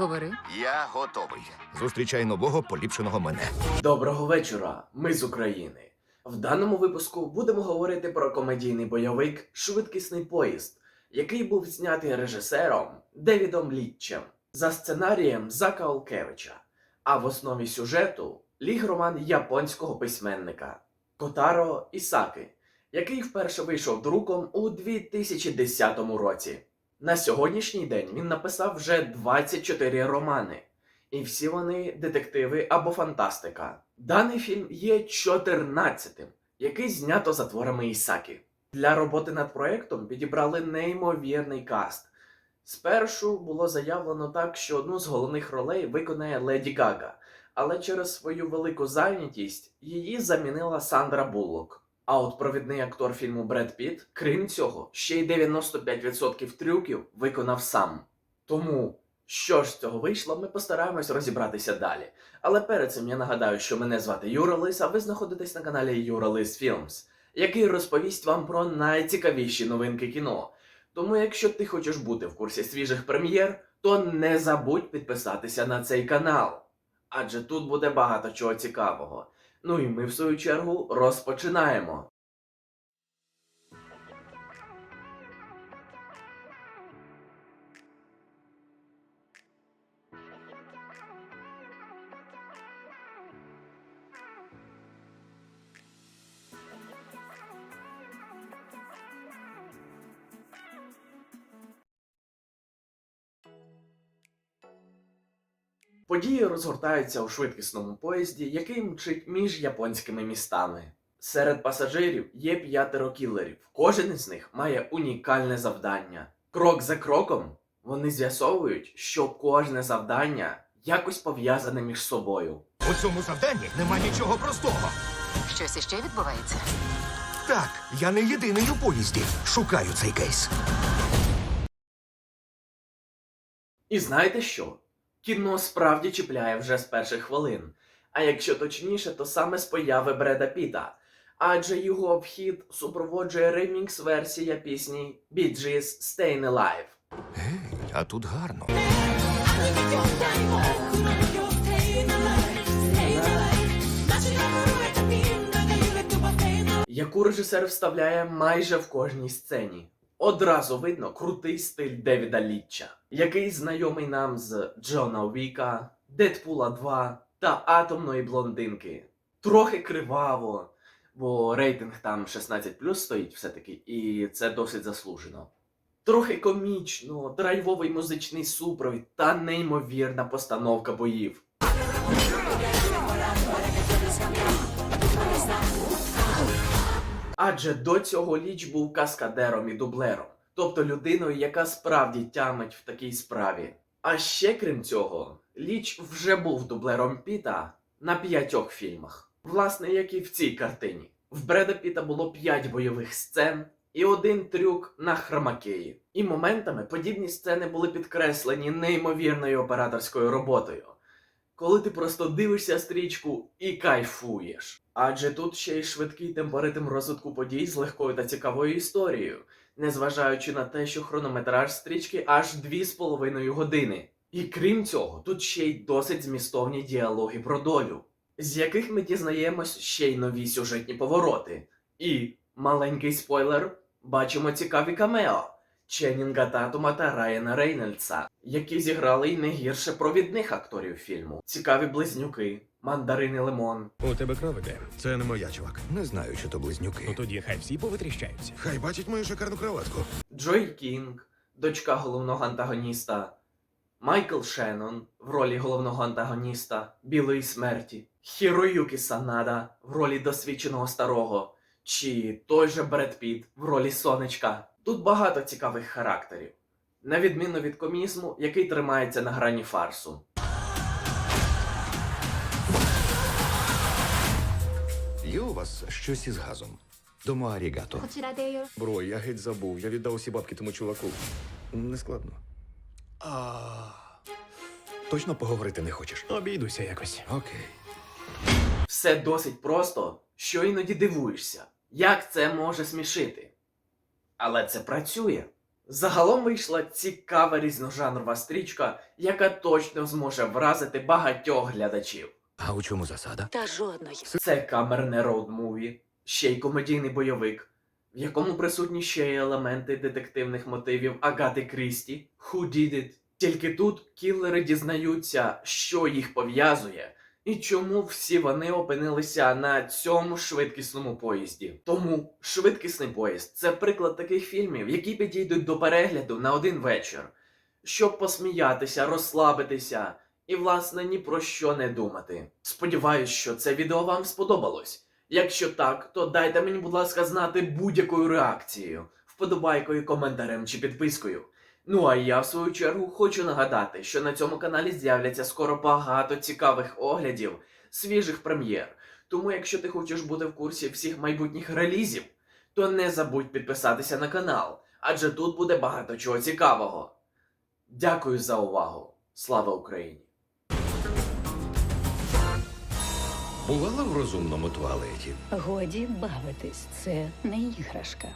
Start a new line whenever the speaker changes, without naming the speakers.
Говори.
Я готовий. Зустрічай нового поліпшеного мене.
Доброго вечора, ми з України. В даному випуску будемо говорити про комедійний бойовик Швидкісний поїзд, який був знятий режисером Девідом Літчем за сценарієм Зака Олкевича, а в основі сюжету ліг роман японського письменника Котаро Ісаки, який вперше вийшов друком у 2010 році. На сьогоднішній день він написав вже 24 романи, і всі вони детективи або фантастика. Даний фільм є 14-тим, який знято за творами Ісакі. Для роботи над проектом підібрали неймовірний каст. Спершу було заявлено так, що одну з головних ролей виконає Леді Гага, але через свою велику зайнятість її замінила Сандра Буллок. А от провідний актор фільму Бред Піт, крім цього, ще й 95% трюків виконав сам. Тому, що ж з цього вийшло, ми постараємось розібратися далі. Але перед цим я нагадаю, що мене звати Юра Лис, а ви знаходитесь на каналі Юра Лис Філмс, який розповість вам про найцікавіші новинки кіно. Тому, якщо ти хочеш бути в курсі свіжих прем'єр, то не забудь підписатися на цей канал. Адже тут буде багато чого цікавого. Ну і ми, в свою чергу, розпочинаємо. Події розгортаються у швидкісному поїзді, який мчить між японськими містами. Серед пасажирів є п'ятеро кілерів. Кожен із них має унікальне завдання. Крок за кроком вони з'ясовують, що кожне завдання якось пов'язане між собою.
У цьому завданні нема нічого простого.
Щось іще відбувається.
Так, я не єдиний у поїзді. Шукаю цей кейс.
І знаєте що? Кіно справді чіпляє вже з перших хвилин. А якщо точніше, то саме з появи Бреда Піта. Адже його вхід супроводжує ремікс-версія пісні Bee Gees Stayin' Alive.
Гей, а тут гарно.
яку режисер вставляє майже в кожній сцені. Одразу видно крутий стиль Девіда Літча, який знайомий нам з Джона Віка, Дедпула 2 та Атомної блондинки. Трохи криваво, бо рейтинг там 16 стоїть все-таки, і це досить заслужено. Трохи комічно, драйвовий музичний супровід та неймовірна постановка боїв. Адже до цього Ліч був каскадером і дублером, тобто людиною, яка справді тямить в такій справі. А ще крім цього, Ліч вже був дублером Піта на п'ятьох фільмах, власне, як і в цій картині. В Бреда Піта було п'ять бойових сцен і один трюк на хромакеї. І моментами подібні сцени були підкреслені неймовірною операторською роботою коли ти просто дивишся стрічку і кайфуєш. Адже тут ще й швидкий темпоритм розвитку подій з легкою та цікавою історією, незважаючи на те, що хронометраж стрічки аж 2,5 години. І крім цього, тут ще й досить змістовні діалоги про долю, з яких ми дізнаємось ще й нові сюжетні повороти. І маленький спойлер, бачимо цікаві камео. Ченнінга Татума та Райана Рейнольдса, які зіграли й не гірше провідних акторів фільму. Цікаві близнюки, мандарин і лимон.
У тебе кров іде. Це не моя, чувак.
Не знаю, чи то
Ну
близнюки.
тоді хай всі повитріщаються.
Хай бачить мою шикарну кроватку.
Джой Кінг, дочка головного антагоніста, Майкл Шеннон в ролі головного антагоніста Білої смерті, Хіроюкі Санада в ролі досвідченого старого, чи той же Бред Піт в ролі сонечка. Тут багато цікавих характерів, на відміну від комізму, який тримається на грані фарсу.
Є у вас щось із газом. Домо арігато.
Бро, я геть забув. Я віддав усі бабки тому чуваку. Не складно.
А... Точно поговорити не хочеш?
Обійдуся якось.
Окей.
Все досить просто, що іноді дивуєшся. Як це може смішити? Але це працює. Загалом вийшла цікава різножанрова стрічка, яка точно зможе вразити багатьох глядачів.
А у чому засада?
Та жодної.
Це камерне роуд-муві, ще й комедійний бойовик, в якому присутні ще й елементи детективних мотивів Агати Крісті, Who Did It. Тільки тут кілери дізнаються, що їх пов'язує, і чому всі вони опинилися на цьому швидкісному поїзді. Тому швидкісний поїзд це приклад таких фільмів, які підійдуть до перегляду на один вечір, щоб посміятися, розслабитися і, власне, ні про що не думати. Сподіваюсь, що це відео вам сподобалось. Якщо так, то дайте мені, будь ласка, знати будь-якою реакцією, вподобайкою, коментарем чи підпискою. Ну а я, в свою чергу, хочу нагадати, що на цьому каналі з'являться скоро багато цікавих оглядів, свіжих прем'єр. Тому, якщо ти хочеш бути в курсі всіх майбутніх релізів, то не забудь підписатися на канал, адже тут буде багато чого цікавого. Дякую за увагу. Слава Україні!
Бувала в розумному туалеті.
Годі бавитись, це не іграшка.